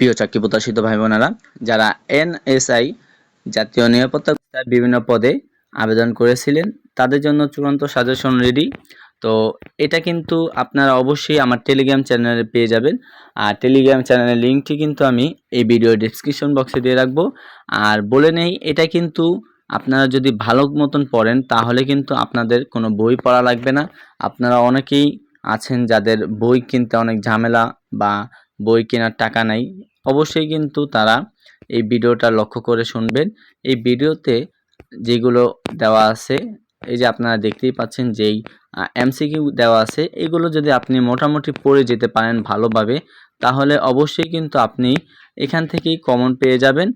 প্রিয় চাকরি প্রত্যাশিত ভাই বোনেরা যারা এনএসআই জাতীয় নিরাপত্তা বিভিন্ন পদে আবেদন করেছিলেন, তাদের জন্য চূড়ান্ত সাজেশন রেডি তো এটা কিন্তু আপনারা অবশ্যই আমার টেলিগ্রাম চ্যানেলে পেয়ে যাবেন। আর টেলিগ্রাম চ্যানেলের লিঙ্কটি কিন্তু আমি এই ভিডিও ডিসক্রিপশন বক্সে দিয়ে রাখব। আর বলে নেই, এটা কিন্তু আপনারা যদি ভালো মতন পড়েন, তাহলে কিন্তু আপনাদের কোনো বই পড়া লাগবে না। আপনারা অনেকেই আছেন যাদের বই কিনতে অনেক ঝামেলা বা বই কেনার টাকা নাই। অবশ্যই কিন্তু তারা এই ভিডিওটা লক্ষ্য করে শুনবেন। এই ভিডিওতে যেগুলো দেওয়া আছে, এই যে আপনারা দেখতেই পাচ্ছেন যেই এমসিকিউ দেওয়া আছে, এগুলো যদি আপনি মোটামুটি পড়ে যেতে পারেন ভালোভাবে, তাহলে অবশ্যই কিন্তু আপনি এখান থেকেই কমন পেয়ে যাবেন।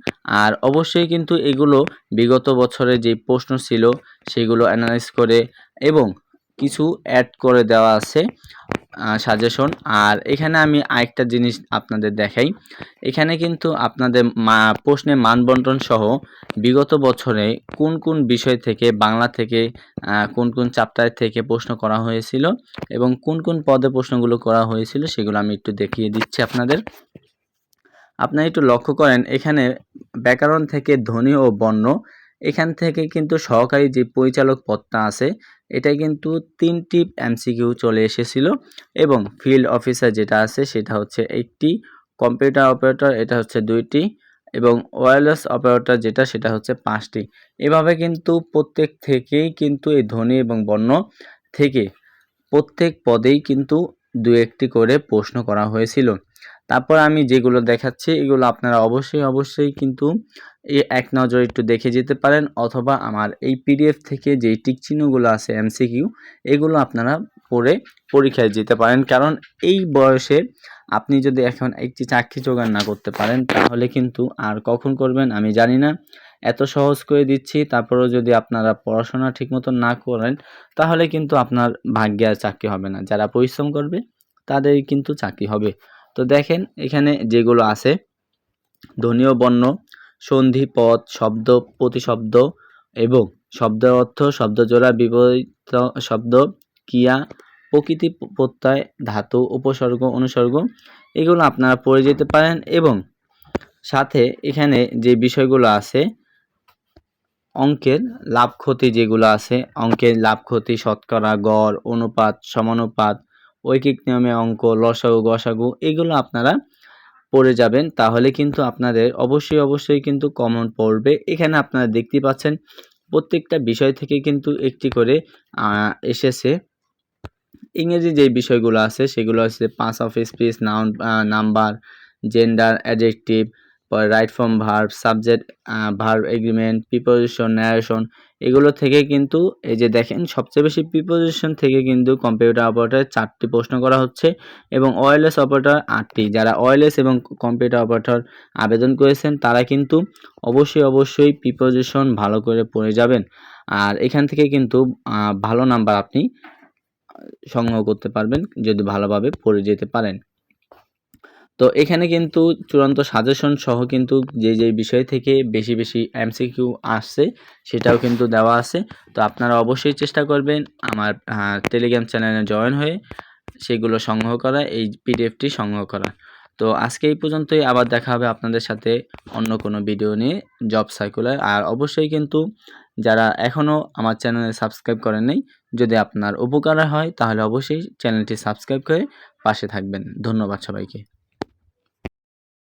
আর অবশ্যই কিন্তু এগুলো বিগত বছরে যে প্রশ্ন ছিল, সেগুলো অ্যানালাইজ করে এবং কিছু অ্যাড করে দেওয়া আছে। সাজেশন আর এখানে আমি আরেকটা জিনিস আপনাদের দেখাই। এখানে কিন্তু আপনাদের মা, প্রশ্নের মানবন্টন সহ বিগত বছরে কোন কোন বিষয় থেকে, বাংলা থেকে কোন কোন চ্যাপ্টার থেকে প্রশ্ন করা হয়েছিল এবং কোন কোন পদে প্রশ্নগুলো করা হয়েছিল সেগুলো আমি একটু দেখিয়ে দিচ্ছি আপনাদের। আপনারা একটু লক্ষ্য করেন, এখানে ব্যাকরণ থেকে ধ্বনি ও বর্ণ এখান থেকে কিন্তু সহকারী যে পরিচালক পদটা আছে এটা কিন্তু তিনটি এমসিকিউ চলে এসেছিল এবং ফিল্ড অফিসার যেটা আছে সেটা হচ্ছে একটি, কম্পিউটার অপারেটর এটা হচ্ছে দুইটি এবং ওয়্যারলেস অপারেটর যেটা সেটা হচ্ছে পাঁচটি। এভাবে কিন্তু প্রত্যেক থেকেই কিন্তু এই ধ্বনি এবং বর্ণ থেকে প্রত্যেক পদেই কিন্তু দু একটি করে প্রশ্ন করা হয়েছিল। তারপর আমি যেগুলো দেখাচ্ছি, এগুলো আপনারা অবশ্যই অবশ্যই কিন্তু এই এক নজর একটু দেখে যেতে পারেন অথবা আমার এই পিডিএফ থেকে যে টিকচিহ্নগুলো আছে এমসিকিউ এগুলো আপনারা পড়ে পরীক্ষায় যেতে পারেন। কারণ এই বয়সে আপনি যদি এখন একটি চাকরি জোগাড় না করতে পারেন, তাহলে কিন্তু আর কখন করবেন আমি জানি না। এত সহজ করে দিচ্ছি, তারপরেও যদি আপনারা পড়াশোনা ঠিকমতো না করেন, তাহলে কিন্তু আপনার ভাগ্যে আর চাকরি হবে না। যারা পরিশ্রম করবে, তাদের কিন্তু চাকরি হবে। তো দেখেন এখানে যেগুলো আছে, ধ্বনীয় বর্ণ, সন্ধি, পদ, শব্দ, প্রতিশব্দ এবং শব্দের অর্থ শব্দজোড়া বিপরীত শব্দ কিয়া প্রকৃতি, প্রত্যয়, ধাতু, উপসর্গ, অনুসর্গ, এগুলো আপনারা পড়ে যেতে পারেন এবং সাথে এখানে যে বিষয়গুলো আছে, অঙ্কের লাভ ক্ষতি যেগুলো আছে, অঙ্কের লাভ ক্ষতি, শতকরা, গড়, অনুপাত, সমানুপাত ঐকিক নিয়মে অঙ্ক, লসাগু, গসাগু এগুলো আপনারা পড়ে যাবেন। তাহলে কিন্তু আপনাদের অবশ্যই অবশ্যই কিন্তু কমন পড়বে। এখানে আপনারা দেখতে পাচ্ছেন প্রত্যেকটা বিষয় থেকে কিন্তু একটি করে এসেছে। ইংরেজি যে বিষয়গুলো আছে সেগুলো হচ্ছে পাঁচ of speech, noun number gender adjective পরে right form verb subject verb agreement preposition narration এগুলো থেকে কিন্তু এই যে দেখেন সবচেয়ে বেশি প্রিপোজিশন থেকে কিন্তু কম্পিউটার অপারেটর চারটি প্রশ্ন করা হচ্ছে এবং ওয়েলেস অপারেটর আটটি। যারা ওয়েলেস এবং কম্পিউটার অপারেটর আবেদন করেছেন তারা কিন্তু অবশ্যই অবশ্যই প্রিপোজিশন ভালো করে পড়ে যাবেন। আর এখান থেকে কিন্তু ভালো নাম্বার আপনি সংগ্রহ করতে পারবেন যদি ভালোভাবে পড়ে যেতে পারেন। তো এখানে কিন্তু চূড়ান্ত সাজেশন সহ কিন্তু যে যে বিষয় থেকে বেশি বেশি এমসিকিউ আসছে, সেটাও কিন্তু দেওয়া আছে। তো আপনারা অবশ্যই চেষ্টা করবেন আমার টেলিগ্রাম চ্যানেলে জয়েন হয়ে সেগুলো সংগ্রহ করা, এই পিডিএফটি সংগ্রহ করা। তো আজকে এই পর্যন্তই, আবার দেখা হবে আপনাদের সাথে অন্য কোনো ভিডিও নিয়ে জব সাইকুলার আর অবশ্যই কিন্তু যারা এখনও আমার চ্যানেলে সাবস্ক্রাইব করেন নাই, যদি আপনার উপকার হয়, তাহলে অবশ্যই চ্যানেলটি সাবস্ক্রাইব করে পাশে থাকবেন। ধন্যবাদ সবাইকে।